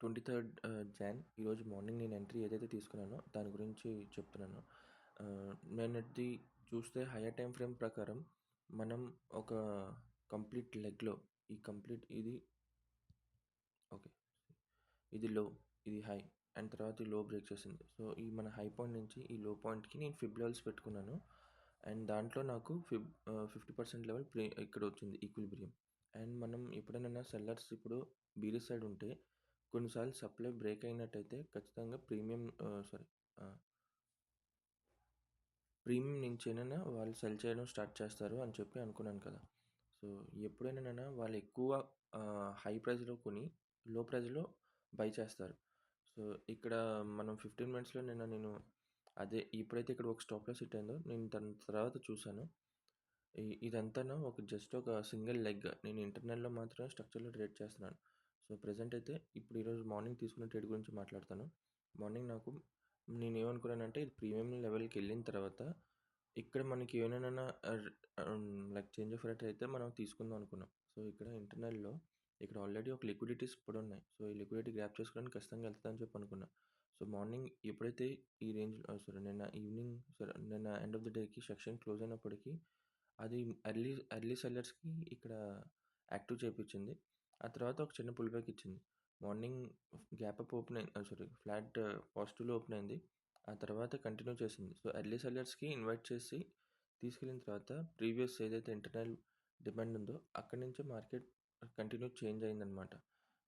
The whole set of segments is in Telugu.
ట్వంటీ థర్డ్ జాన్ ఈరోజు మార్నింగ్ నేను ఎంట్రీ ఏదైతే తీసుకున్నానో దాని గురించి చెప్తున్నాను. నేనది చూస్తే హైయర్ టైం ఫ్రేమ్ ప్రకారం మనం ఒక కంప్లీట్ లెగ్లో ఈ కంప్లీట్ ఇది ఓకే ఇది లో ఇది హై అండ్ తర్వాత ఈ లో బ్రేక్ చేసింది. సో ఈ మన హై పాయింట్ నుంచి ఈ లో పాయింట్కి నేను ఫిబ్ లెవెల్స్ పెట్టుకున్నాను. అండ్ దాంట్లో నాకు ఫిబ్ ఫిఫ్టీ పర్సెంట్ లెవెల్ ప్రే ఇక్కడ వచ్చింది ఈక్విలిబ్రియం. అండ్ మనం ఎప్పుడైనా సెల్లర్స్ ఇప్పుడు బీరీ సైడ్ ఉంటే కొన్నిసార్లు సప్లై బ్రేక్ అయినట్టయితే ఖచ్చితంగా ప్రీమియం సారీ ప్రీమియం నుంచైనా వాళ్ళు సెల్ చేయడం స్టార్ట్ చేస్తారు అని చెప్పి అనుకున్నాను కదా. సో ఎప్పుడైనా వాళ్ళు ఎక్కువ హై ప్రైస్లో కొని లో ప్రైస్లో బై చేస్తారు. సో ఇక్కడ మనం ఫిఫ్టీన్ మినిట్స్లో నిన్న నేను అదే ఇప్పుడైతే ఇక్కడ ఒక స్టాప్లో సెట్ అయిందో నేను దాని తర్వాత చూసాను ఇదంతా ఒక జస్ట్ ఒక సింగిల్ లెగ్. నేను ఇంటర్నల్లో మాత్రమే స్ట్రక్చర్లో ట్రేడ్ చేస్తున్నాను. సో ప్రజెంట్ అయితే ఇప్పుడు ఈరోజు మార్నింగ్ తీసుకున్న ట్రేడ్ గురించి మాట్లాడతాను. మార్నింగ్ నాకు నేను ఏమనుకున్నానంటే ఇది ప్రీమియం లెవెల్కి వెళ్ళిన తర్వాత ఇక్కడ మనకి ఏమైనా లైక్ చేంజ్ ఆఫ్ రేట్ అయితే మనం తీసుకుందాం అనుకున్నాం. సో ఇక్కడ ఇంటర్నల్లో ఇక్కడ ఆల్రెడీ ఒక లిక్విడిటీస్ ఇప్పుడు ఉన్నాయి. సో ఈ లిక్విడిటీ గ్రాప్ చేసుకోవడానికి ఖచ్చితంగా వెళ్తుందని చెప్పి అనుకున్నా. సో మార్నింగ్ ఎప్పుడైతే ఈ రేంజ్ సారీ నిన్న ఈవినింగ్ సారీ నిన్న ఎండ్ ఆఫ్ ద డేకి సెక్షన్ క్లోజ్ అయినప్పటికీ అది ఎర్లీ ఎర్లీ సెల్లర్స్కి ఇక్కడ యాక్టివ్ చేయించింది ఆ తర్వాత ఒక చిన్న పుల్ బ్యాక్ ఇచ్చింది. మార్నింగ్ గ్యాప్ అప్ ఓపెన్ అయింది. సారీ ఫ్లాట్ పాజిటివ్లో ఓపెన్ అయింది. ఆ తర్వాత కంటిన్యూ చేసింది. సో ఎర్లీ సెల్లర్స్కి ఇన్వైట్ చేసి తీసుకెళ్ళిన తర్వాత ప్రీవియస్ ఏదైతే ఇంటర్నల్ డిమాండ్ ఉందో అక్కడి నుంచే మార్కెట్ కంటిన్యూ చేంజ్ అయిందనమాట.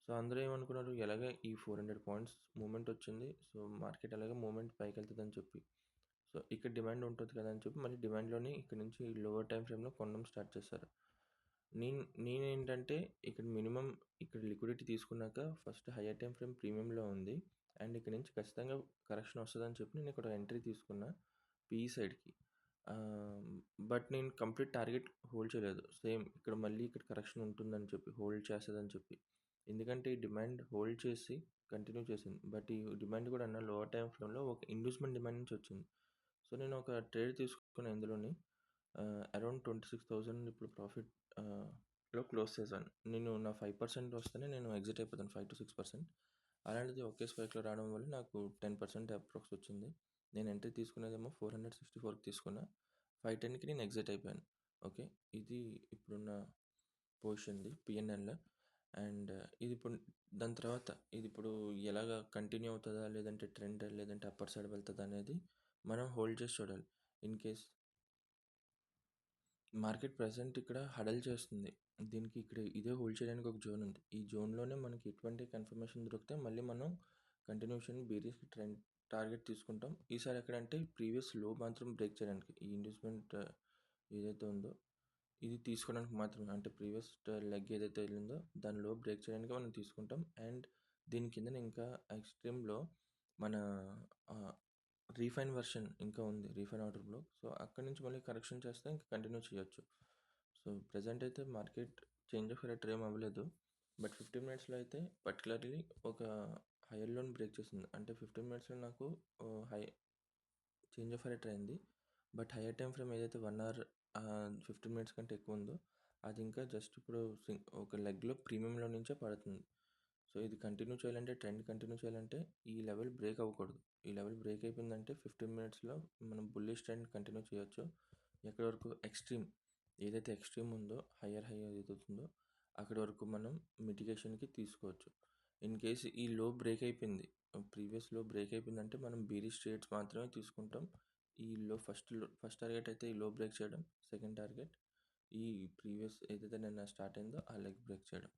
సో అందరూ ఏమనుకున్నారు? ఎలాగ ఈ ఫోర్ హండ్రెడ్ పాయింట్స్ మూమెంట్ వచ్చింది. సో మార్కెట్ ఎలాగ మూమెంట్ పైకి వెళ్తుందని చెప్పి. సో ఇక్కడ డిమాండ్ ఉంటుంది కదా అని చెప్పి మళ్ళీ డిమాండ్లోని ఇక్కడ నుంచి లోవర్ టైం ఫ్రేమ్లో కొనడం స్టార్ట్ చేశారు. నేను నేనేంటంటే ఇక్కడ మినిమం ఇక్కడ లిక్విడిటీ తీసుకున్నాక ఫస్ట్ హయ్యర్ టైం ఫ్రేమ్ ప్రీమియంలో ఉంది. అండ్ ఇక్కడ నుంచి ఖచ్చితంగా కరెక్షన్ వస్తుందని చెప్పి నేను ఇక్కడ ఎంట్రీ తీసుకున్నా పీ సైడ్కి. బట్ నేను కంప్లీట్ టార్గెట్ హోల్డ్ చేయలేదు. సేమ్ ఇక్కడ మళ్ళీ ఇక్కడ కరెక్షన్ ఉంటుందని చెప్పి హోల్డ్ చేస్తుందని చెప్పి. ఎందుకంటే ఈ డిమాండ్ హోల్డ్ చేసి కంటిన్యూ చేసింది. బట్ ఈ డిమాండ్ కూడా అన్న లోవర్ టైం ఫ్రేమ్లో ఒక ఇండ్యూస్మెంట్ డిమాండ్ నుంచి వచ్చింది. సో నేను ఒక ట్రేడ్ తీసుకున్న ఇందులోని. అరౌండ్ ట్వంటీ సిక్స్ థౌజండ్ ఇప్పుడు ప్రాఫిట్లో క్లోజ్ చేశాను. నేను నా ఫైవ్ పర్సెంట్ వస్తేనే నేను ఎగ్జిట్ అయిపోతాను ఫైవ్ టు సిక్స్ పర్సెంట్. అలాంటిది ఒకే స్పైక్లో రావడం వల్ల నాకు టెన్ పర్సెంట్ అప్రాక్స్ వచ్చింది. నేను ఎంట్రీ తీసుకునేదేమో ఫోర్ హండ్రెడ్ సిక్స్టీ ఫోర్కి తీసుకున్నా. ఫైవ్ టెన్కి నేను ఎగ్జిట్ అయిపోయాను. ఓకే? ఇది ఇప్పుడున్న పొజిషన్ది పిఎన్ఎల్లో అండ్ ఇది ఇప్పుడు దాని తర్వాత ఇది ఇప్పుడు ఎలాగ కంటిన్యూ అవుతుందా? లేదంటే ట్రెండ్ లేదంటే అప్పర్ సైడ్ వెళ్తుందా అనేది మనం హోల్డ్ చేసి చూడాలి. ఇన్ కేస్ మార్కెట్ ప్రెసెంట్ ఇక్కడ హడల్ చేస్తుంది. దీనికి ఇక్కడ ఇదే హోల్డ్ చేయడానికి ఒక జోన్ ఉంది. ఈ జోన్లోనే మనకి ఎటువంటి కన్ఫర్మేషన్ దొరికితే మళ్ళీ మనం కంటిన్యూషన్ బేరీస్ ట్రెండ్ టార్గెట్ తీసుకుంటాం. ఈసారి ఎక్కడంటే ప్రీవియస్లో మాత్రం బ్రేక్ చేయడానికి ఈ ఇన్వెస్ట్మెంట్ ఏదైతే ఉందో ఇది తీసుకోవడానికి మాత్రమే. అంటే ప్రీవియస్ లెగ్ ఏదైతే వెళ్ళిందో దానిలో బ్రేక్ చేయడానికి మనం తీసుకుంటాం. అండ్ దీని కింద ఇంకా ఎక్స్ట్రీమ్లో మన రీఫైన్ వెర్షన్ ఇంకా ఉంది రీఫైన్ ఆర్డర్ బ్లాక్. సో అక్కడి నుంచి మళ్ళీ కరెక్షన్ చేస్తే ఇంకా కంటిన్యూ చేయొచ్చు. సో ప్రజెంట్ అయితే మార్కెట్ చేంజ్ ఆఫ్ రేట్ ఏం అవ్వలేదు. బట్ ఫిఫ్టీన్ మినిట్స్లో అయితే పర్టికులర్లీ ఒక హైయర్ లోన్ బ్రేక్ చేసింది. అంటే ఫిఫ్టీన్ మినిట్స్లో నాకు హై చేంజ్ ఆఫ్ రేట్ అయింది. బట్ హైయర్ టైం ఫ్రేమ్ ఏదైతే వన్ అవర్ ఫిఫ్టీన్ మినిట్స్ కంటే ఎక్కువ ఉందో అది ఇంకా జస్ట్ ఇప్పుడు ఒక లెగ్లో ప్రీమియంలో నుంచే పడుతుంది. సో ఇది కంటిన్యూ చేయాలంటే ట్రెండ్ కంటిన్యూ చేయాలంటే ఈ లెవెల్ బ్రేక్ అవ్వకూడదు. ఈ లెవెల్ బ్రేక్ అయిపోయిందంటే ఫిఫ్టీన్ మినిట్స్లో మనం బుల్లిష్ ట్రెండ్ కంటిన్యూ చేయొచ్చు. ఎక్కడి వరకు ఎక్స్ట్రీమ్ ఏదైతే ఎక్స్ట్రీమ్ ఉందో హయ్యర్ హై ఏదవుతుందో అక్కడి వరకు మనం మిటిగేషన్కి తీసుకోవచ్చు. ఇన్ కేస్ ఈ లో బ్రేక్ అయిపోయింది ప్రీవియస్లో బ్రేక్ అయిపోయిందంటే మనం బీరిష్ ట్రేడ్స్ మాత్రమే తీసుకుంటాం. ఈ లో ఫస్ట్లో ఫస్ట్ టార్గెట్ అయితే ఈ లో బ్రేక్ చేయడం సెకండ్ టార్గెట్ ఈ ప్రీవియస్ ఏదైతే నిన్న స్టార్ట్ అయిందో ఆ లెగ్ బ్రేక్ చేయడం.